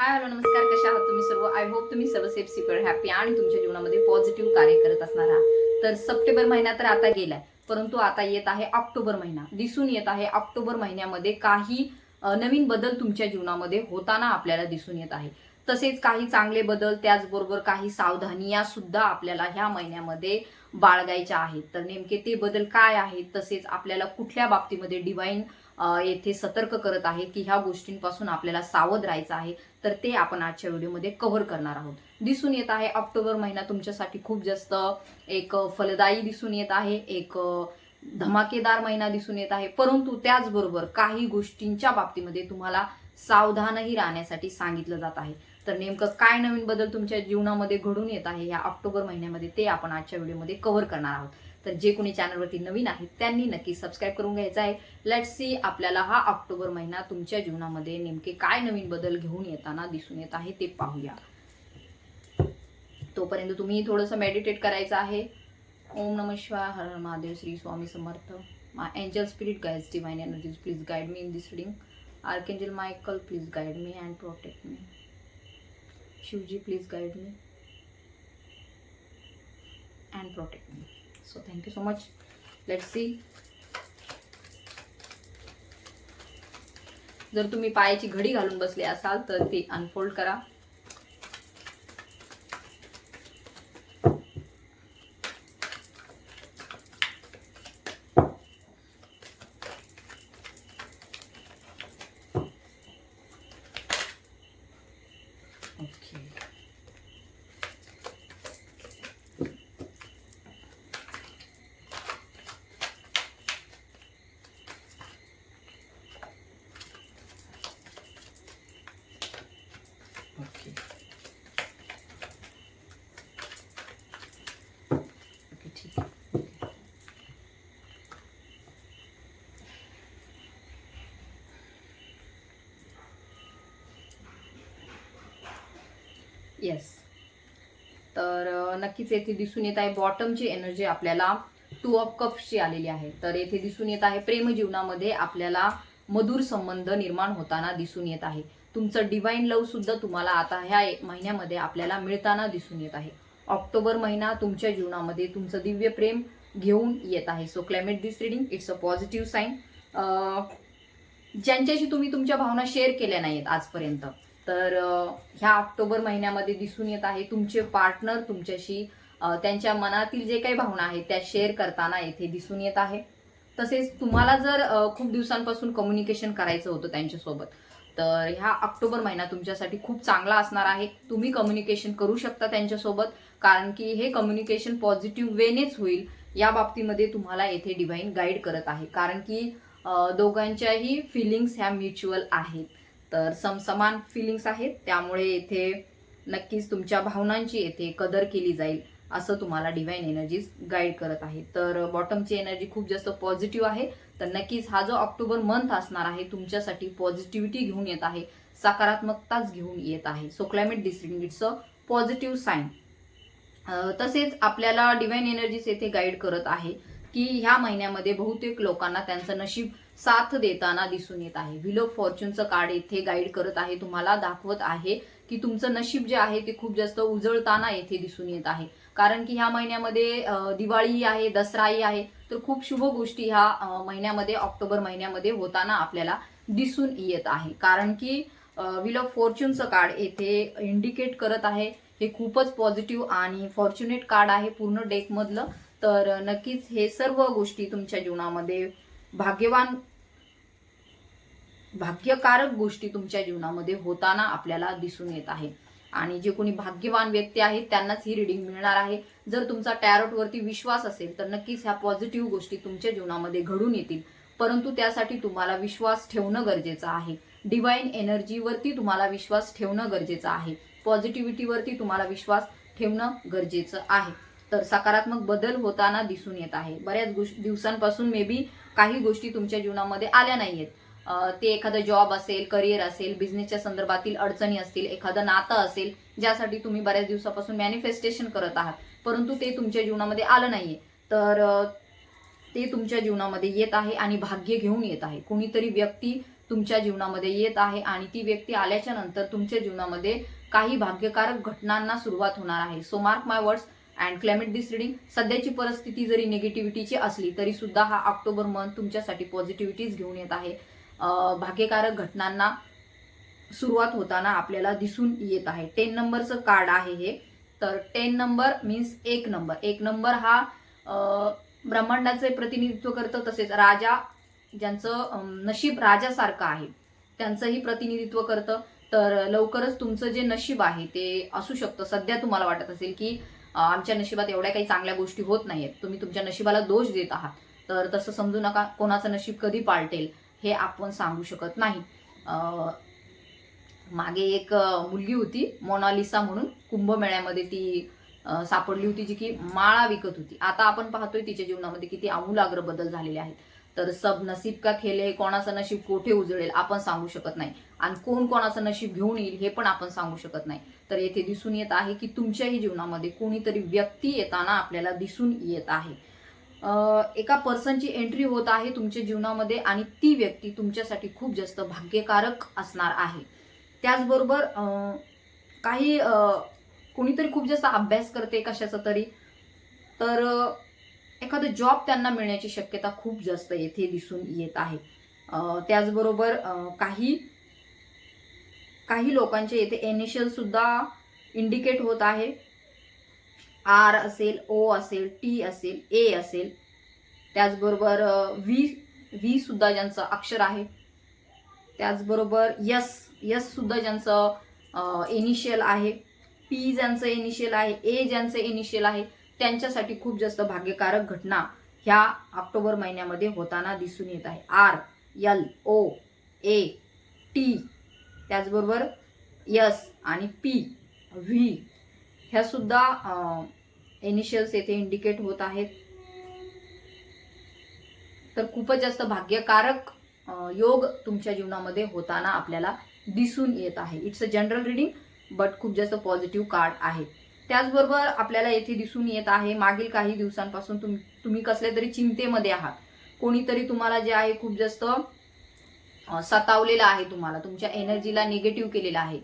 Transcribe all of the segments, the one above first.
Hi hello नमस्कार. कशा आहात तुम्ही सर्व? आय होप तुम्ही सर्व सेफ सिक्युअर हॅपी आणि तुमच्या जीवनामध्ये पॉझिटिव्ह कार्य करत असणार आहात. तर सप्टेंबर महिना तर आता गेलाय परंतु आता येत आहे ऑक्टोबर महिना. दिसून येत आहे ऑक्टोबर महिन्यामध्ये काही नवीन बदल तुमच्या जीवनामध्ये होताना आपल्याला दिसून येत आहे. तसेच काही चांगले बदल त्याचबरोबर काही सावधानिया सुद्धा आपल्याला ह्या महिन्यामध्ये बाळगायच्या आहेत. तर नेमके ते बदल काय आहेत? तसेच आपल्याला कुठल्या बाबतीमध्ये डिवाईन येथे सतर्क करत आहे? की ह्या गोष्टींपासून आपल्याला सावध राहायचं आहे? तर ते आपण आजच्या व्हिडिओमध्ये कव्हर करणार आहोत. दिसून येत आहे ऑक्टोबर महिना तुमच्यासाठी खूप जास्त एक फलदायी दिसून येत आहे एक धमाकेदार महिना दिसून येत आहे. परंतु त्याचबरोबर काही गोष्टींच्या बाबतीमध्ये तुम्हाला सावधानही राहण्यासाठी सांगितलं जात आहे. तर नेमकं काय नवीन बदल तुमच्या जीवनामध्ये घडून येत आहे या ऑक्टोबर महिन्यामध्ये ते आपण आजच्या व्हिडिओमध्ये कव्हर करणार आहोत. तर जे कोणी चॅनलवरती नवीन आहेत त्यांनी नक्की सबस्क्राईब करून घ्यायचं आहे. लेट सी आपल्याला हा ऑक्टोबर महिना तुमच्या जीवनामध्ये नेमके काय नवीन बदल घेऊन येताना दिसून येत आहे ते पाहूया. तोपर्यंत तुम्ही थोडंसं मेडिटेट करायचं आहे. ओम नम शिवाय हर हर Mahadev Shri Swami Samarth. My angel spirit guides divine energies please guide me in this reading archangel Michael please guide me and protect me Shivji please guide me and protect me so thank you so much let's see जर तुम्ही पायाची घडी घालून बसले असाल तर ती unfold करा ओके ओके ओके ठीक आहे येस तर नक्कीच येथे दिसून येत आहे बॉटमची एनर्जी आपल्याला टू ऑफ कप्सची आलेली आहे. तर येथे दिसून येत आहे प्रेम जीवनामध्ये आपल्याला मधुर संबंध निर्माण होताना दिसून येत आहे. तुमचं डिवाइन लव सुद्धा तुम्हाला आता ह्या महिन्यामध्ये आपल्याला मिळताना दिसून येत आहे. ऑक्टोबर महिना तुमच्या जीवनामध्ये तुमचं दिव्य प्रेम घेऊन येत आहे. So claim it this reading it's a positive sign ज्यांच्याशी तुम्ही तुमच्या भावना शेअर केल्या नाहीत आजपर्यंत तर ह्या ऑक्टोबर महिन्यामध्ये दिसून येत आहे तुमचे पार्टनर तुमच्याशी त्यांच्या मनातील जे काही भावना आहेत त्या शेअर करताना येथे दिसून येत आहे. तसेच तुम्हाला जर खूप दिवसांपासून कम्युनिकेशन करायचं होतं त्यांच्यासोबत तर ह्या ऑक्टोबर महिना तुमच्यासाठी खूप चांगला असणार आहे. तुम्ही कम्युनिकेशन करू शकता त्यांच्यासोबत कारण की हे कम्युनिकेशन पॉझिटिव्ह वेनेच होईल या बाबतीमध्ये तुम्हाला येथे डिव्हाइन गाईड करत आहे. कारण की दोघांच्याही फिलिंग्स ह्या म्युच्युअल आहेत. तर समसमान फिलिंग्स आहेत. त्यामुळे येथे नक्कीच तुमच्या भावनांची येथे कदर केली जाईल असं तुम्हाला डिव्हाइन एनर्जीज गाईड करत आहे. तर बॉटमची एनर्जी खूप जास्त पॉझिटिव्ह आहे. तर नक्कीच हा जो ऑक्टोबर मंथ असणार आहे तुमच्यासाठी पॉझिटिव्हिटी घेऊन येत आहे सकारात्मकताच घेऊन येत आहे. So claim it dissing it's a positive sign तसेच आपल्याला डिव्हाइन एनर्जीज येथे गाईड करत आहे की ह्या महिन्यामध्ये बहुतेक लोकांना त्यांचं नशीब साथ देताना दिसून येत आहे. विलो ऑफ फॉर्च्यूनचं कार्ड येथे गाईड करत आहे तुम्हाला दाखवत आहे की तुमचं नशीब जे आहे ते खूप जास्त उजळताना येथे दिसून येत आहे. कारण की ह्या महिन्यामध्ये दिवाळीही आहे दसराही आहे तर खूप शुभ गोष्टी ह्या महिन्यामध्ये ऑक्टोबर महिन्यामध्ये होताना आपल्याला दिसून येत आहे. कारण की व्हील ऑफ फॉर्च्यूनचं कार्ड येथे इंडिकेट करत आहे. हे खूपच पॉझिटिव्ह आणि फॉर्च्युनेट कार्ड आहे पूर्ण डेकमधलं तर नक्कीच हे सर्व गोष्टी तुमच्या जीवनामध्ये भाग्यवान भाग्यकारक गोष्टी तुमच्या जीवनामध्ये होताना आपल्याला दिसून येत आहे. आणि जे कोणी भाग्यवान व्यक्ती आहेत त्यांनाच ही रिडिंग मिळणार आहे. जर तुमचा टॅरोटवरती विश्वास असेल तर नक्कीच ह्या पॉझिटिव्ह गोष्टी तुमच्या जीवनामध्ये घडून येतील. परंतु त्यासाठी तुम्हाला विश्वास ठेवणं गरजेचं आहे. डिवाइन एनर्जीवरती तुम्हाला विश्वास ठेवणं गरजेचं आहे. पॉझिटिव्हिटीवरती तुम्हाला विश्वास ठेवणं गरजेचं आहे. तर सकारात्मक बदल होताना दिसून येत आहे. बऱ्याच गोष्टी दिवसांपासून मे बी काही गोष्टी तुमच्या जीवनामध्ये आल्या नाहीयेत. आहेत ते एखादं जॉब असेल करिअर असेल बिझनेसच्या संदर्भातील अडचणी असतील एखादं नातं असेल ज्यासाठी तुम्ही बऱ्याच दिवसापासून मॅनिफेस्टेशन करत आहात परंतु ते तुमच्या जीवनामध्ये आलं नाहीये. तर ते तुमच्या जीवनामध्ये येत आहे आणि भाग्य घेऊन येत आहे. कोणीतरी व्यक्ती तुमच्या जीवनामध्ये येत आहे आणि ती व्यक्ती आल्याच्यानंतर तुमच्या जीवनामध्ये काही भाग्यकारक घटनांना सुरुवात होणार आहे. So mark my words and claim it this reading सध्याची परिस्थिती जरी निगेटिव्हिटीची असली तरी सुद्धा हा ऑक्टोबर मंथ तुमच्यासाठी पॉझिटिव्हिटीज घेऊन येत आहे. भाग्यकारक घटनांना सुरुवात होताना आपल्याला दिसून येत आहे. टेन नंबरचं कार्ड आहे हे. तर टेन नंबर मीन्स एक नंबर एक नंबर हा ब्रह्मांडाचे प्रतिनिधित्व करतं तसेच राजा ज्यांचं नशीब राजासारखं आहे त्यांचंही प्रतिनिधित्व करतं. तर लवकरच तुमचं जे नशीब आहे ते असू शकतं. सध्या तुम्हाला वाटत असेल की आमच्या नशिबात एवढ्या काही चांगल्या गोष्टी होत नाहीयेत. तुम्ही तुमच्या नशिबाला दोष देत आहात. तर तसं समजू नका. कोणाचं नशीब कधी पालटेल? हे आपण सांगू शकत नाही. मागे एक मुलगी होती मोनालिसा म्हणून. कुंभमेळ्यामध्ये ती सापडली होती जी की माळा विकत होती. आता आपण पाहतोय तिच्या जीवनामध्ये किती आमूलाग्र बदल झालेले आहेत. तर सब नसीब का खेळ कोणाचं नशीब कोठे उजळेल आपण सांगू शकत नाही. आणि कोण कोणाचं नशीब घेऊन येईल हे पण आपण सांगू शकत नाही. तर येथे दिसून येत आहे की तुमच्याही जीवनामध्ये कोणीतरी व्यक्ती येताना आपल्याला दिसून येत आहे. एका पर्सनची एंट्री होत आहे तुमच्या जीवनामध्ये आणि ती व्यक्ती तुमच्यासाठी खूप जास्त भाग्यकारक असणार आहे. त्याचबरोबर काही कोणीतरी खूप जास्त अभ्यास करते कशाचा तरी तर एखादं एखादा जॉब त्यांना मिळण्याची शक्यता खूप जास्त येथे दिसून येत आहे. त्याचबरोबर काही काही लोकांचे येथे एनिशियल सुद्धा इंडिकेट होत आहे. आर असेल ओ असेल टी असेल ए असेल. त्याचबरोबर व्ही व्ही सुद्धा ज्यांचं अक्षर आहे. त्याचबरोबर यस यस सुद्धा ज्यांचं इनिशियल आहे. पी ज्यांचं इनिशियल आहे ए ज्यांचं इनिशियल आहे त्यांच्यासाठी खूप जास्त भाग्यकारक घटना ह्या ऑक्टोबर महिन्यामध्ये होताना दिसून येत आहे. R L O A T. त्याचबरोबर यस आणि पी व्ही. ह्यासुद्धा इनिशियल्स येथे इंडिकेट होत आहेत. तर खूपच जास्त भाग्यकारक योग तुमच्या जीवनामध्ये होताना आपल्याला दिसून येत आहे. It's a general reading but खूप जास्त पॉझिटिव्ह कार्ड आहे. त्याचबरोबर आपल्याला येथे दिसून येत आहे मागील काही दिवसांपासून तुम तुम्ही कसल्या तरी चिंतेमध्ये आहात. कोणीतरी तुम्हाला जे आहे खूप जास्त सतावलेलं आहे तुम्हाला. तुमच्या एनर्जीला निगेटिव्ह केलेलं आहे.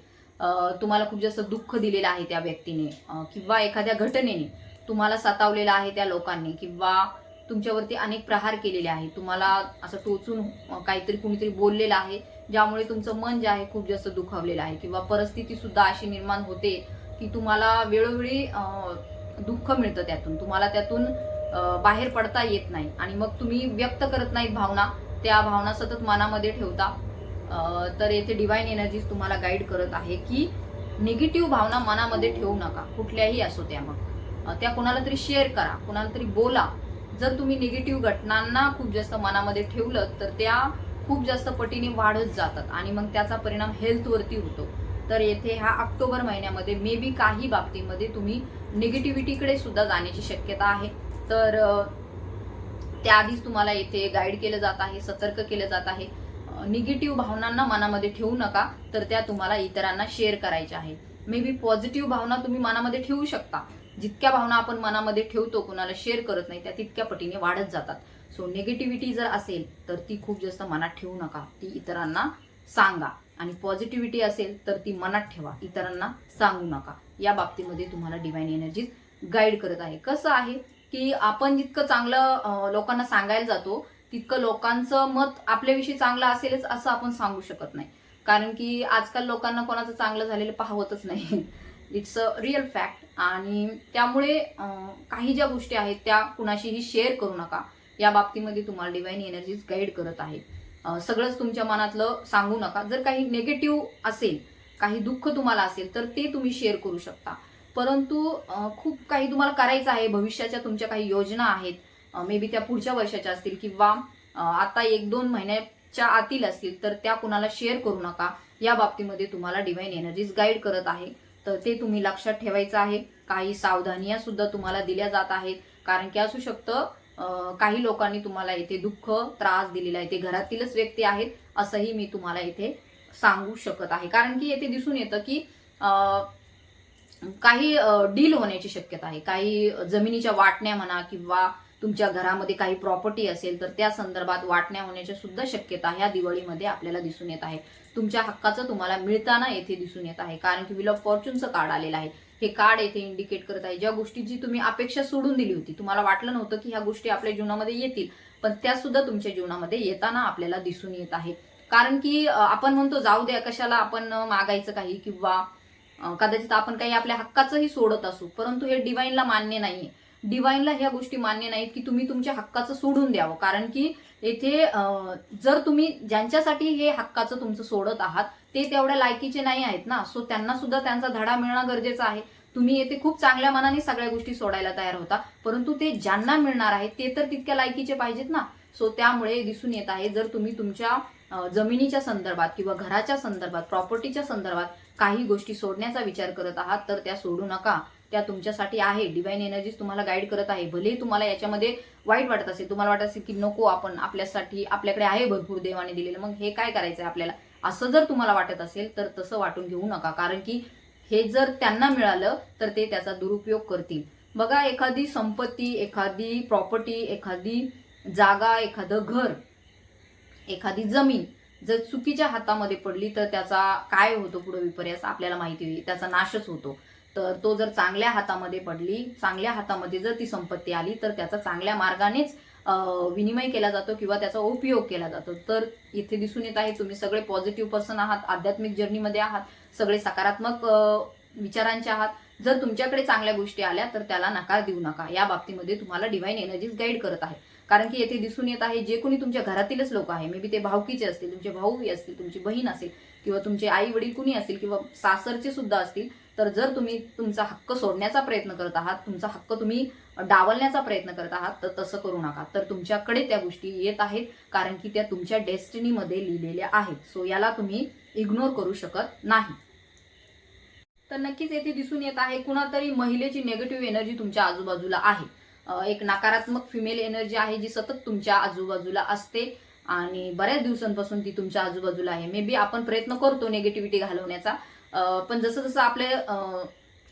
तुम्हाला खूप जास्त दुःख दिलेलं आहे त्या व्यक्तीने किंवा एखाद्या घटनेने तुम्हाला सतावलेलं आहे त्या लोकांनी किंवा तुमच्यावरती अनेक प्रहार केलेले आहे तुम्हाला असं टोचून काहीतरी कुणीतरी बोललेलं आहे ज्यामुळे तुमचं मन जे आहे खूप जास्त दुखावलेलं आहे किंवा परिस्थिती सुद्धा अशी निर्माण होते की तुम्हाला वेळोवेळी दुःख मिळतं त्यातून. तुम्हाला त्यातून बाहेर पडता येत नाही. आणि मग तुम्ही व्यक्त करत नाहीत भावना त्या भावना सतत मनामध्ये ठेवता. तर येथे डिवाईन एनर्जीज तुम्हाला गाईड करत आहे की निगेटिव्ह भावना मनामध्ये ठेवू नका. कुठल्याही असो त्या मग. त्या कोणाला तरी शेअर करा. कोणाला तरी बोला. जर तुम्ही निगेटिव्ह घटनांना खूप जास्त मनामध्ये ठेवलं तर त्या खूप जास्त पटीने वाढत जातात आणि मग त्याचा परिणाम हेल्थवरती होतो. तर येथे ह्या ऑक्टोबर महिन्यामध्ये मे बी काही बाबतीमध्ये तुम्ही निगेटिव्हिटीकडे सुद्धा जाण्याची शक्यता आहे. तर त्याआधीच तुम्हाला येथे गाईड केलं जात आहे सतर्क केलं जात आहे. निगेटिव्ह भावनांना मनामध्ये ठेवू नका तर त्या तुम्हाला इतरांना शेअर करायच्या आहे मे बी पॉझिटिव्ह भावना तुम्ही मनामध्ये ठेवू शकता. जितक्या भावना आपण मनामध्ये ठेवतो कोणाला शेअर करत नाही त्या तितक्या पटीने वाढत जातात. सो निगेटिव्हिटी जर असेल तर ती खूप जास्त मनात ठेवू नका. ती इतरांना सांगा. आणि पॉझिटिव्हिटी असेल तर ती मनात ठेवा. इतरांना सांगू नका. या बाबतीमध्ये तुम्हाला डिवाईन एनर्जीज गाईड करत आहे. कसं आहे की आपण जितकं चांगलं लोकांना सांगायला जातो तितकं लोकांचं मत आपल्याविषयी चांगलं असेलच असं आपण सांगू शकत नाही. कारण की आजकाल लोकांना कोणाचं चांगलं झालेलं पाहवतच नाही. इट्स अ रिअल फॅक्ट आणि त्यामुळे काही ज्या गोष्टी आहेत त्या कुणाशीही शेअर करू नका. या बाबतीमध्ये तुम्हाला डिवाईन एनर्जीज गाईड करत आहे. सगळंच तुमच्या मनातलं सांगू नका. जर काही नेगेटिव्ह असेल काही दुःख तुम्हाला असेल तर ते तुम्ही शेअर करू शकता. परंतु खूप काही तुम्हाला करायचं आहे. भविष्याच्या तुमच्या काही योजना आहेत. मे बी त्या पुढच्या वर्षाच्या असतील किंवा आता एक दोन महिन्याच्या आतील असतील तर त्या कुणाला शेअर करू नका. या बाबतीमध्ये तुम्हाला डिवाईन एनर्जीज गाईड करत आहे. तर ते तुम्ही लक्षात ठेवायचं आहे. काही सावधानिया सुद्धा तुम्हाला दिल्या जात आहेत. कारण की असू शकतं काही लोकांनी तुम्हाला इथे दुःख त्रास दिलेला आहे. ते घरातीलच व्यक्ती आहेत असंही मी तुम्हाला इथे सांगू शकत आहे. कारण की येथे दिसून येतं की काही डील होण्याची शक्यता आहे. काही जमिनीच्या वाटण्या म्हणा किंवा तुमच्या घरामध्ये काही प्रॉपर्टी असेल तर त्या संदर्भात वाटण्या होण्याच्या सुद्धा शक्यता ह्या दिवाळीमध्ये आपल्याला दिसून येत आहे. तुमच्या हक्काचं तुम्हाला मिळताना येथे दिसून येत आहे कारण की विल ऑफ फॉर्च्यूनचं कार्ड आलेलं आहे. हे कार्ड येथे इंडिकेट करत आहे ज्या गोष्टीची तुम्ही अपेक्षा सोडून दिली होती तुम्हाला वाटलं नव्हतं की ह्या गोष्टी आपल्या जीवनामध्ये येतील पण त्या सुद्धा तुमच्या जीवनामध्ये येताना आपल्याला दिसून येत आहे. कारण की आपण म्हणतो जाऊ द्या कशाला आपण मागायचं काही किंवा कदाचित आपण काही आपल्या हक्काचंही सोडत असू परंतु हे डिवाईनला मान्य नाहीये. डिवाईनला ह्या गोष्टी मान्य नाहीत की तुम्ही तुमच्या हक्काचं सोडून द्यावं. कारण की येथे जर तुम्ही ज्यांच्यासाठी हे हक्काचं तुमचं सोडत आहात ते तेवढ्या लायकीचे नाही आहेत ना. सो त्यांना सुद्धा त्यांचा धडा मिळणं गरजेचं आहे. तुम्ही येथे खूप चांगल्या मनाने सगळ्या गोष्टी सोडायला तयार होता. परंतु ते ज्यांना मिळणार आहे ते तर तितक्या लायकीचे पाहिजेत ना. सो त्यामुळे दिसून येत आहे जर तुम्ही तुमच्या जमिनीच्या संदर्भात किंवा घराच्या संदर्भात प्रॉपर्टीच्या संदर्भात काही गोष्टी सोडण्याचा विचार करत आहात तर त्या सोडू नका. त्या तुमच्यासाठी आहे. डिवाईन एनर्जीज तुम्हाला गाईड करत आहे. भलेही तुम्हाला याच्यामध्ये वाईट वाटत असेल तुम्हाला वाटत असेल की नको आपण आपल्यासाठी आपल्याकडे आहे भरपूर देवाने दिलेलं. मग हे काय करायचं आहे आपल्याला? असं जर तुम्हाला वाटत असेल तर तसं वाटून घेऊ नका. कारण की हे जर त्यांना मिळालं तर ते त्याचा दुरुपयोग करतील. बघा एखादी संपत्ती एखादी प्रॉपर्टी एखादी जागा एखादं घर एखादी जमीन जर चुकीच्या हातामध्ये पडली तर त्याचा काय होतो पुढे विपर्यास? आपल्याला माहिती होईल. त्याचा नाशच होतो. तर तो जर चांगल्या हातामध्ये पडली चांगल्या हातामध्ये जर ती संपत्ती आली तर त्याचा चांगल्या मार्गानेच विनिमय केला जातो किंवा त्याचा उपयोग केला जातो. तर इथे दिसून येत आहे तुम्ही सगळे पॉझिटिव्ह पर्सन आहात आध्यात्मिक जर्नीमध्ये आहात सगळे सकारात्मक विचारांचे आहात. जर तुमच्याकडे चांगल्या गोष्टी आल्या तर त्याला नकार देऊ नका. या बाबतीमध्ये तुम्हाला डिव्हाइन एनर्जीज गाईड करत आहे. कारण की येथे दिसून येत आहे जे कोणी तुमच्या घरातीलच लोक आहे मे बी ते भावकीचे असतील तुमचे भाऊ असतील तुमची बहीण असेल किंवा तुमचे आई वडील कुणी असतील किंवा सासरचे सुद्धा असतील तर जर तुम्ही तुमचा हक्क सोडण्याचा प्रयत्न करत आहात तुमचा हक्क तुम्ही डावलण्याचा प्रयत्न करत आहात तर तसं करू नका. तर तुमच्याकडे त्या गोष्टी येत आहेत कारण की त्या तुमच्या डेस्टिनीमध्ये लिहिलेल्या आहेत. सो याला तुम्ही इग्नोर करू शकत नाही. तर नक्कीच येथे दिसून येत आहे कुणातरी महिलेची नेगेटिव्ह एनर्जी तुमच्या आजूबाजूला आहे. एक नकारात्मक फिमेल एनर्जी आहे जी सतत तुमच्या आजूबाजूला असते आणि बऱ्याच दिवसांपासून ती तुमच्या आजूबाजूला आहे. मे बी आपण प्रयत्न करतो नेगेटिव्हिटी घालवण्याचा पण जसं जसं आपले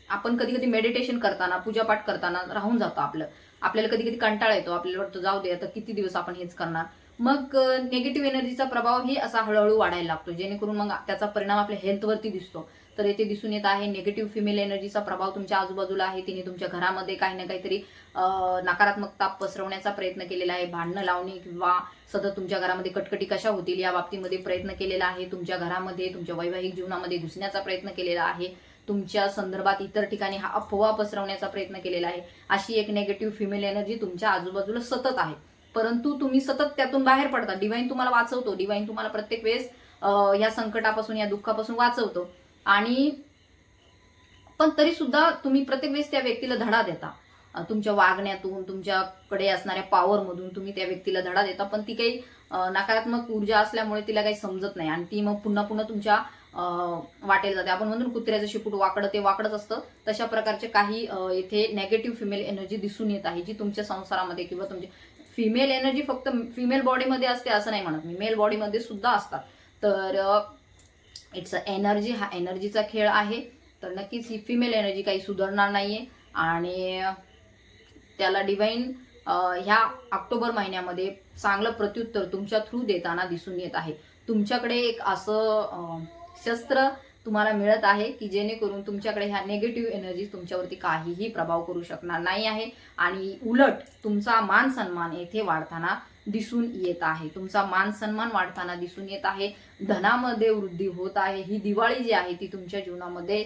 आपण कधी कधी मेडिटेशन करताना पूजापाठ करताना राहून जातो आपलं. आपल्याला कधी कधी कंटाळा येतो आपल्याला वाटतं जाऊ दे आता किती दिवस आपण हेच करणार? मग निगेटिव्ह एनर्जीचा प्रभाव ही असा हळूहळू वाढायला लागतो जेणेकरून मग त्याचा परिणाम आपल्या हेल्थवरती दिसतो. तर येथे दिसून येत आहे निगेटिव्ह फिमेल एनर्जीचा प्रभाव तुमच्या आजूबाजूला आहे. तिने तुमच्या घरामध्ये काही ना काहीतरी नकारात्मकता पसरवण्याचा प्रयत्न केलेला आहे. भांडणं लावणे किंवा सतत तुमच्या घरामध्ये कटकटी कशा होतील या बाबतीमध्ये प्रयत्न केलेला आहे. तुमच्या घरामध्ये तुमच्या वैवाहिक जीवनामध्ये घुसण्याचा प्रयत्न केलेला आहे. तुमच्या संदर्भात इतर ठिकाणी हा अफवा पसरवण्याचा प्रयत्न केलेला आहे. अशी एक नेगेटिव्ह फिमेल एनर्जी तुमच्या आजूबाजूला सतत आहे. परंतु तुम्ही सतत त्यातून बाहेर पडता. डिवाईन तुम्हाला वाचवतो. डिवाईन तुम्हाला प्रत्येक वेळेस या संकटापासून या दुःखापासून वाचवतो. आणि पण तरी सुद्धा तुम्ही प्रत्येक वेळेस त्या व्यक्तीला धडा देता. तुमच्या वागण्यातून तुमच्याकडे असणाऱ्या पॉवरमधून तुम्ही त्या व्यक्तीला धडा देता पण ती काही नकारात्मक ऊर्जा असल्यामुळे तिला काही समजत नाही आणि ती मग पुन्हा पुन्हा तुमच्या वाटेल जाते. आपण म्हणतो कुत्र्याचं शिपूट वाकडं ते वाकडच असतं. तशा प्रकारचे काही इथे नेगेटिव्ह फिमेल एनर्जी दिसून येत आहे जी तुमच्या संसारामध्ये किंवा तुमच्या फिमेल एनर्जी फक्त फिमेल बॉडीमध्ये असते असं नाही म्हणत मी. मेल बॉडीमध्ये सुद्धा असतात. तर इट्स अ एनर्जी हा एनर्जीचा खेळ आहे. तर नक्कीच ही फिमेल एनर्जी काही सुधारणार नाही आहे आणि त्याला डिवाईन ह्या ऑक्टोबर महिन्यामध्ये चांगलं प्रत्युत्तर तुमच्या थ्रू देताना दिसून येत आहे. तुमच्याकडे एक असं शस्त्र तुम्हाला मिळत आहे की जेणेकरून तुमच्याकडे ह्या नेगेटिव्ह एनर्जी तुमच्यावरती काहीही प्रभाव करू शकणार नाही आहे. आणि उलट तुमचा मान सन्मान येथे वाढताना दिसून येत आहे. तुमचा मान सन्मान वाढताना दिसून येत आहे. धनामध्ये वृद्धी होत आहे. ही दिवाळी जी आहे ती तुमच्या जीवनामध्ये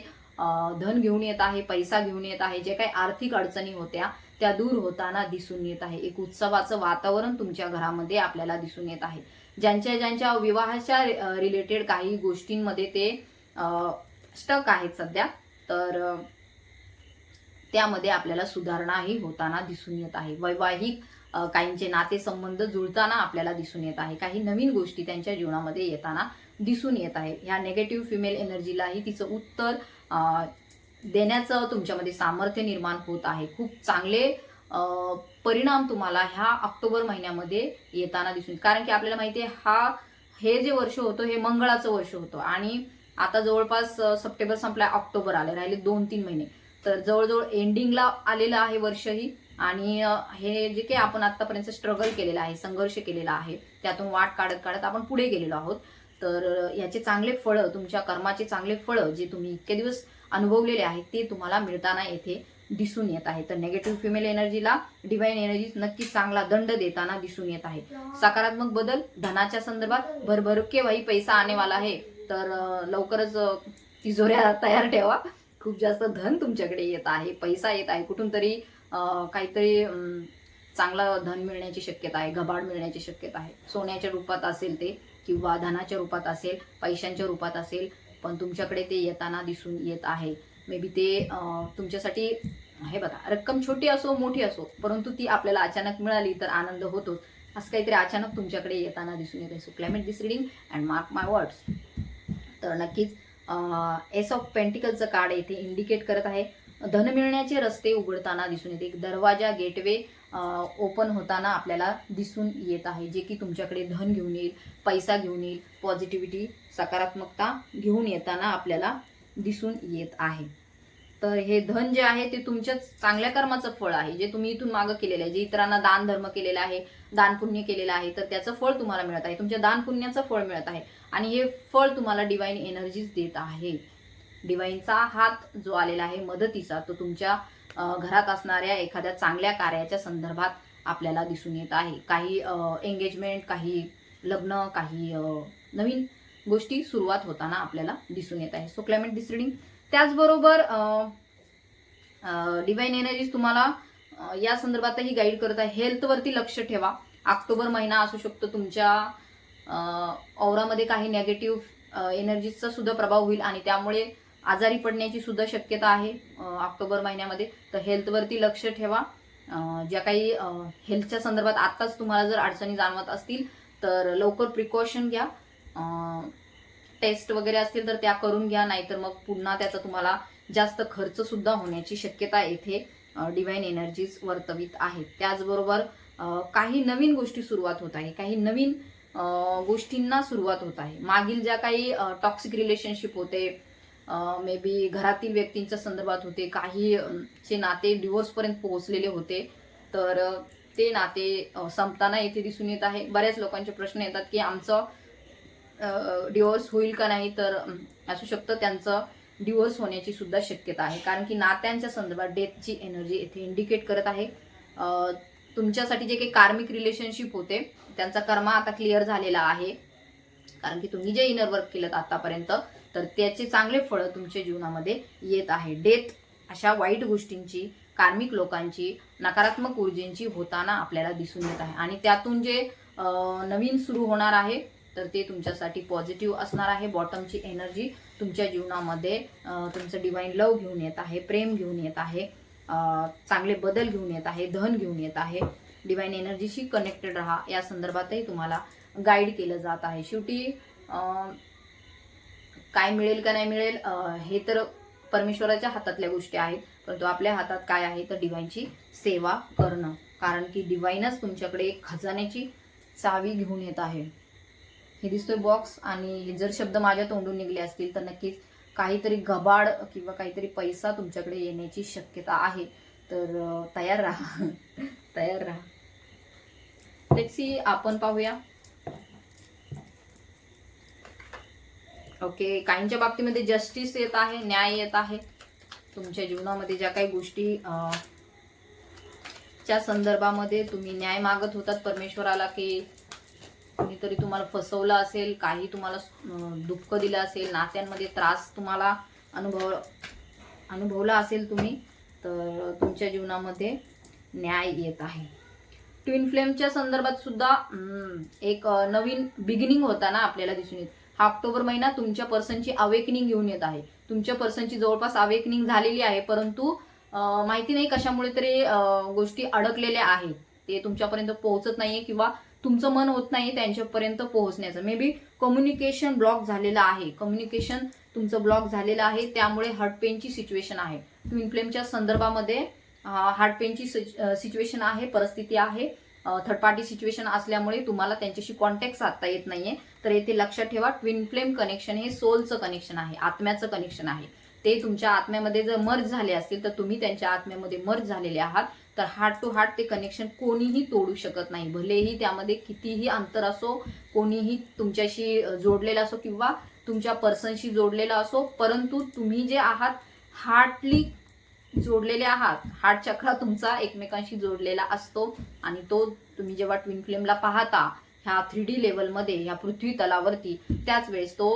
धन घेऊन येत आहे पैसा घेऊन येत आहे. जे काही आर्थिक अडचणी होत्या त्या दूर होताना दिसून येत आहे. एक उत्सवाचं वातावरण तुमच्या घरामध्ये आपल्याला दिसून येत आहे. ज्यांच्या ज्यांच्या विवाहाच्या रिलेटेड काही गोष्टींमध्ये ते स्टक आहेत सध्या तर त्यामध्ये आपल्याला सुधारणाही होताना दिसून येत आहे. वैवाहिक काहींचे नातेसंबंध जुळताना आपल्याला दिसून येत आहे. काही नवीन गोष्टी त्यांच्या जीवनामध्ये येताना दिसून येत आहे. ह्या नेगेटिव्ह फिमेल एनर्जीलाही तिचं उत्तर देण्याचं तुमच्यामध्ये सामर्थ्य निर्माण होत आहे. खूप चांगले परिणाम तुम्हाला ह्या ऑक्टोबर महिन्यामध्ये येताना दिसून कारण की आपल्याला माहिती आहे हा हे जे वर्ष होतं हे मंगळाचं वर्ष होतं. आणि आता जवळपास सप्टेंबर संपला ऑक्टोबर आले राहिले दोन तीन महिने. तर जवळजवळ एंडिंगला आलेलं आहे वर्षही. आणि हे जे काही आपण आतापर्यंत स्ट्रगल केलेलं आहे संघर्ष केलेला आहे त्यातून वाट काढत काढत आपण पुढे गेलेलो आहोत. तर याचे चांगले फळं तुमच्या कर्माचे चांगले फळं जे तुम्ही इतके दिवस अनुभवलेले आहेत ते तुम्हाला मिळताना येथे दिसून येत आहे. तर नेगेटिव्ह फिमेल एनर्जीला डिवाईन एनर्जी नक्कीच चांगला दंड देताना दिसून येत आहे. सकारात्मक बदल धनाच्या संदर्भात भरभरके वही पैसा आणेवाला आहे तर लवकरच तिजोऱ्या तयार ठेवा. खूप जास्त धन तुमच्याकडे येत आहे पैसा येत आहे कुठून तरी काहीतरी चांगला चांगलं धन मिळण्याची शक्यता आहे घबाड मिळण्याची शक्यता आहे. सोन्याच्या रूपात असेल ते किंवा धनाच्या रूपात असेल पैशांच्या रूपात असेल पण तुमच्याकडे ते येताना दिसून येत आहे. मे बी ते तुमच्यासाठी हे बघा रक्कम छोटी असो मोठी असो परंतु ती आपल्याला अचानक मिळाली तर आनंद होतोच असं काहीतरी अचानक तुमच्याकडे येताना दिसून येत आहे. So claim it this reading and mark my words तर नक्कीच एस ऑफ पेंटिकलचं कार्ड येथे इंडिकेट करत आहे. धन मिळण्याचे रस्ते उघडताना दिसून येते. एक दरवाजा गेटवे ओपन होताना आपल्याला दिसून येत आहे जे की तुमच्याकडे धन घेऊन येईल पैसा घेऊन येईल पॉझिटिव्हिटी सकारात्मकता घेऊन येताना आपल्याला दिसून येत आहे. तर हे धन जे आहे ते तुमच्या चांगल्या कर्माचं फळ आहे. जे तुम्ही इथून मागं केलेलं आहे जे इतरांना दान धर्म केलेला आहे दान पुण्य केलेलं आहे तर त्याचं फळ तुम्हाला मिळत आहे. तुमच्या दान पुण्याचं फळ मिळत आहे. आणि हे फळ तुम्हाला डिवाईन एनर्जीज देत आहे. डिवाईनचा हात जो आलेला आहे मदतीचा तो तुमच्या घरात असणाऱ्या एखाद्या चांगल्या कार्याच्या संदर्भात आपल्याला दिसून येत आहे. काही एंगेजमेंट काही लग्न काही नवीन गोष्टी सुरुवात होताना आपल्याला दिसून येत आहे. सो क्लायमेट दिस रिडिंग त्याचबरोबर डिवाईन एनर्जीज तुम्हाला या संदर्भातही गाईड करत आहे. हेल्थवरती लक्ष ठेवा. ऑक्टोबर महिना असू शकतो तुमच्या अ, औरामध्ये काही नेगेटिव्ह एनर्जीजचा सुद्धा प्रभाव होईल आणि त्यामुळे आजारी पडण्याची सुद्धा शक्यता आहे ऑक्टोबर महिन्यामध्ये. तर हेल्थवरती लक्ष ठेवा. ज्या काही हेल्थच्या संदर्भात आत्ताच तुम्हाला जर अडचणी जाणवत असतील तर लवकर प्रिकॉशन घ्या. टेस्ट वगैरे असतील तर त्या करून घ्या नाहीतर मग पुन्हा त्याचा तुम्हाला जास्त खर्च सुद्धा होण्याची शक्यता येथे डिवाईन एनर्जीज वर्तवित आहेत त्याचबरोबर काही नवीन गोष्टी सुरुवात होत आहे. काही नवीन गोष्टींना सुरुवात होत आहे. मागील ज्या काही टॉक्सिक रिलेशनशिप होते मे बी घरातील व्यक्तींच्या संदर्भात होते. काही चे नाते डिवोर्सपर्यंत पोहोचलेले होते. तर ते नाते संपताना येथे दिसून येत आहे. बऱ्याच लोकांचे प्रश्न येतात की आमचं डिवोर्स होईल का नाही? तर असू शकतं त्यांचं डिवोर्स होण्याची सुद्धा शक्यता आहे. कारण की नात्यांच्या संदर्भात डेथची एनर्जी येथे इंडिकेट करत आहे. तुमच्यासाठी जे काही कार्मिक रिलेशनशिप होते त्यांचा कर्मा आता क्लिअर झालेला आहे. कारण की तुम्ही जे इनर वर्क केलं आतापर्यंत तर त्याचे चांगले फळं तुमच्या जीवनामध्ये येत आहे. डेथ अशा वाईट गोष्टींची कार्मिक लोकांची नकारात्मक ऊर्जेंची होताना आपल्याला दिसून येत आहे. आणि त्यातून जे नवीन सुरू होणार आहे तर ते तुमच्यासाठी पॉझिटिव्ह असणार आहे. बॉटमची एनर्जी तुमच्या जीवनामध्ये तुमचं डिवाईन लव घेऊन येत आहे प्रेम घेऊन येत आहे चांगले बदल घेऊन येत आहे धन घेऊन येत आहे. डिवाईन एनर्जीशी कनेक्टेड राहा. या संदर्भातही तुम्हाला गाईड केलं जात आहे. शेवटी काय मिळेल का नाही मिळेल हे तर परमेश्वराच्या हातातल्या गोष्टी आहेत परंतु आपल्या हातात काय आहे तर डिवाईनची सेवा करणं. कारण की डिवाईनच तुमच्याकडे एक खजान्याची चावी घेऊन येत आहे. हे दिसतोय बॉक्स आणि हे जर शब्द माझ्या तोंडून निघले असतील तर नक्कीच काहीतरी गबाड किंवा काहीतरी पैसा तुमच्याकडे येण्याची शक्यता आहे. तर तयार राहा. तयार राहा. सी आपण पाहूया. ओके काहींच्या बाबतीमध्ये जस्टिस येत आहे न्याय येत आहे. तुमच्या जीवनामध्ये ज्या काही गोष्टी च्या संदर्भामध्ये तुम्ही न्याय मागत होतात परमेश्वराला की कुणीतरी तुम्हाला फसवलं असेल काही तुम्हाला दुःख दिलं असेल नात्यांमध्ये त्रास तुम्हाला अनुभव अनुभवला असेल तुम्ही तर तुमच्या जीवनामध्ये न्याय येत आहे. ट्विन फ्लेमच्या संदर्भात सुद्धा एक नवीन बिगिनिंग होताना आपल्याला दिसून येत. हा ऑक्टोबर महिना तुमच्या पर्सनची अवेकनिंग घेऊन येत आहे. तुमच्या पर्सनची जवळपास अवेकनिंग झालेली आहे परंतु माहिती नाही कशामुळे तरी गोष्टी अडकलेल्या आहेत. ते तुमच्यापर्यंत पोहोचत नाहीये किंवा तुमचं मन होत नाही त्यांच्यापर्यंत पोहोचण्याचं. मे बी कम्युनिकेशन ब्लॉक झालेलं आहे. कम्युनिकेशन तुमचं ब्लॉक झालेलं आहे त्यामुळे हार्ट पेनची सिच्युएशन आहे. ट्विन फ्लेमच्या संदर्भामध्ये हार्ट पेनची सिच्युएशन आहे परिस्थिती आहे. थर्ड पार्टी सिच्युएशन असल्यामुळे तुम्हाला त्यांच्याशी कॉन्टॅक्ट साधता येत नाहीये. तर येथे लक्षात ठेवा ट्विन फ्लेम कनेक्शन हे सोलचं कनेक्शन आहे आत्म्याचं कनेक्शन आहे. ते तुमच्या आत्म्यामध्ये जर मर्ज झाले असतील तर तुम्ही त्यांच्या आत्म्यामध्ये मर्ज झालेले आहात. तर हार्ट टू हार्ट ते कनेक्शन कोणीही तोडू शकत नाही. भलेही त्यामध्ये कितीही अंतर असो कोणीही तुमच्याशी जोडलेला असो किंवा तुमच्या पर्सनशी जोडलेला असो परंतु तुम्ही जे आहात हार्टली जोडलेले आहात. हार्ट चक्रा तुमचा एकमेकांशी जोडलेला असतो आणि तो तुम्ही जेव्हा ट्विन फ्लेमला पाहता ह्या थ्री डी लेवलमध्ये ह्या पृथ्वी तलावरती त्याच वेळेस तो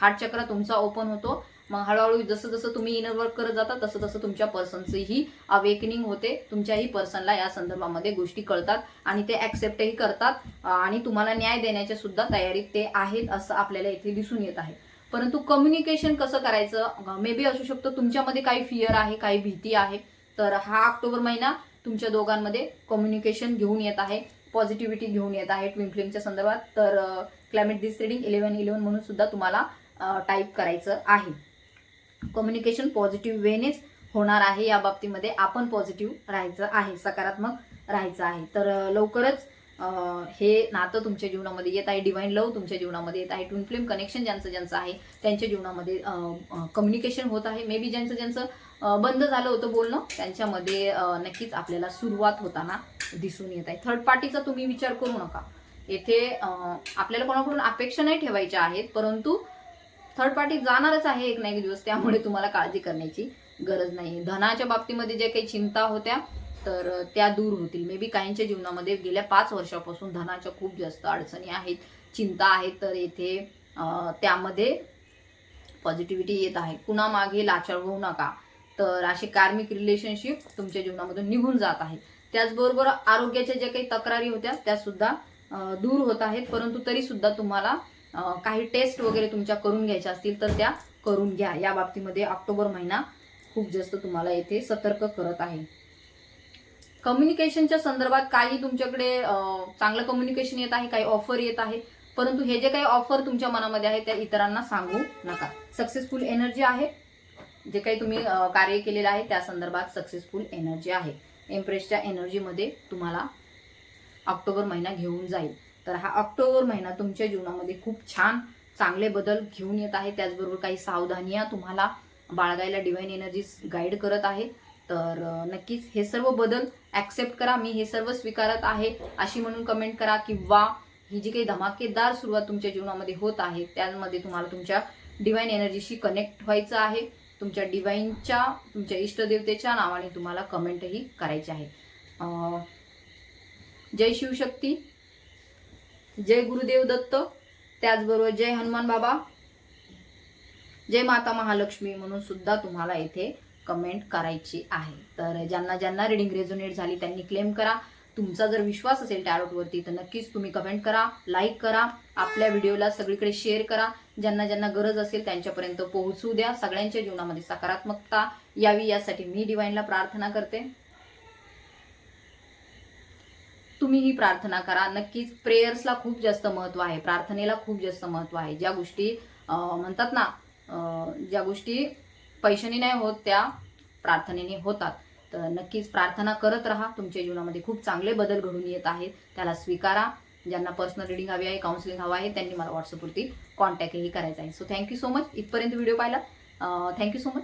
हार्ट चक्र तुमचा ओपन होतो. मग हळूहळू जसं जसं तुम्ही इनर वर्क करत जाता तसं तसं तुमच्या पर्सनचीही अवेकनिंग होते. तुमच्याही पर्सनला या संदर्भामध्ये गोष्टी कळतात आणि ते ऍक्सेप्टही करतात. आणि तुम्हाला न्याय देण्याच्या सुद्धा तयारीत ते आहेत असं आपल्याला इथे दिसून येत आहे. परंतु कम्युनिकेशन कसं करायचं? मे बी असू शकतो तुमच्यामध्ये काही फिअर आहे काही भीती आहे. तर हा ऑक्टोबर महिना तुमच्या दोघांमध्ये कम्युनिकेशन घेऊन येत आहे पॉझिटिव्हिटी घेऊन येत आहे ट्विन फ्लेमच्या संदर्भात. तर claim it this reading eleven eleven म्हणून सुद्धा तुम्हाला टाईप करायचं आहे. कम्युनिकेशन पॉझिटिव्ह वेनेच होणार आहे या बाबतीमध्ये. आपण पॉझिटिव्ह राहायचं आहे सकारात्मक राहायचं आहे. तर लवकरच हे नातं तुमच्या जीवनामध्ये येत आहे. डिवाईन लव तुमच्या जीवनामध्ये येत आहे. ट्विन फ्लेम कनेक्शन ज्यांचं ज्यांचं आहे त्यांच्या जीवनामध्ये कम्युनिकेशन होत आहे. मे बी ज्यांचं ज्यांचं बंद झालं होतं बोलणं त्यांच्यामध्ये नक्कीच आपल्याला सुरुवात होताना दिसून येत आहे. थर्ड पार्टीचा तुम्ही विचार करू नका. येथे आपल्याला कोणाकडून अपेक्षा नाही ठेवायच्या आहेत परंतु थर्ड पार्टी जाणारच आहे एक ना एक दिवस त्यामुळे तुम्हाला काळजी करण्याची गरज नाही धनाच्या बाबतीमध्ये ज्या काही चिंता होत्या तर त्या दूर होतील. मे बी काहींच्या जीवनामध्ये गेल्या पाच वर्षापासून धनाच्या खूप जास्त अडचणी आहेत चिंता आहेत तर येथे त्यामध्ये पॉझिटिव्हिटी येत आहे. कुणामागे लाचार होऊ नका. तर असे कार्मिक रिलेशनशिप तुमच्या जीवनामधून निघून जात आहे. त्याचबरोबर आरोग्याच्या ज्या काही तक्रारी होत्या त्या सुद्धा दूर होत आहेत. परंतु तरी सुद्धा तुम्हाला काही टेस्ट वगैरे तुमच्या करून घ्यायच्या असतील तर त्या करून घ्या. या बाबतीमध्ये ऑक्टोबर महिना खूप जास्त तुम्हाला येथे सतर्क करत आहे. कम्युनिकेशनच्या संदर्भात काही तुमच्याकडे चांगलं कम्युनिकेशन येत आहे काही ऑफर येत आहे. परंतु हे जे काही ऑफर तुमच्या मनामध्ये आहे त्या इतरांना सांगू नका. सक्सेसफुल एनर्जी आहे. जे काही तुम्ही कार्य केलेलं आहे त्या संदर्भात सक्सेसफुल एनर्जी आहे. एम्प्रेसच्या एनर्जीमध्ये तुम्हाला ऑक्टोबर महिना घेऊन जाईल. तर हा ऑक्टोबर महिना तुमच्या जीवनामध्ये खूप छान चांगले बदल घेऊन येत आहे. त्याचबरोबर काही सावधानिया तुम्हाला बाळगायला डिवाईन एनर्जी गाईड करत आहे. तर नक्कीच हे सर्व बदल ॲक्सेप्ट करा. मी हे सर्व स्वीकारत आहे अशी म्हणून कमेंट करा किंवा ही जी काही धमाकेदार सुरुवात तुमच्या जीवनामध्ये होत आहे त्यामध्ये तुम्हाला तुमच्या डिवाईन एनर्जीशी कनेक्ट व्हायचं आहे. तुमच्या डिवाईनच्या तुमच्या इष्टदेवतेच्या नावाने तुम्हाला कमेंटही करायची आहे. जय शिवशक्ती जय गुरुदेव दत्त त्याचबरोबर जय हनुमान बाबा जय माता महालक्ष्मी म्हणून सुद्धा तुम्हाला इथे कमेंट करायची आहे. तर ज्यांना ज्यांना रिडिंग रेझोनेट झाली त्यांनी क्लेम करा. तुमचा जर विश्वास असेल टॅरोटवरती तर नक्कीच तुम्ही कमेंट करा लाईक करा आपल्या व्हिडिओला सगळीकडे शेअर करा. ज्यांना ज्यांना गरज असेल त्यांच्यापर्यंत पोहोचू द्या. सगळ्यांच्या जीवनामध्ये सकारात्मकता यावी यासाठी मी डिवाईनला प्रार्थना करते. तुम्ही ही प्रार्थना करा. नक्कीच प्रेयर्सला खूप जास्त महत्त्व आहे. प्रार्थनेला खूप जास्त महत्त्व आहे. ज्या गोष्टी म्हणतात ना ज्या गोष्टी पैशाने नाही होत त्या प्रार्थनेने होतात. तर नक्कीच प्रार्थना करत राहा. तुमच्या जीवनामध्ये खूप चांगले बदल घडून येत आहेत. त्याला स्वीकारा. ज्यांना पर्सनल रिडिंग हवी आहे काउन्सिलिंग हवं आहे त्यांनी मला व्हॉट्सअपवरती कॉन्टॅक्टही करायचा आहे. So thank you so much इथपर्यंत व्हिडिओ पाहिला. Thank you so much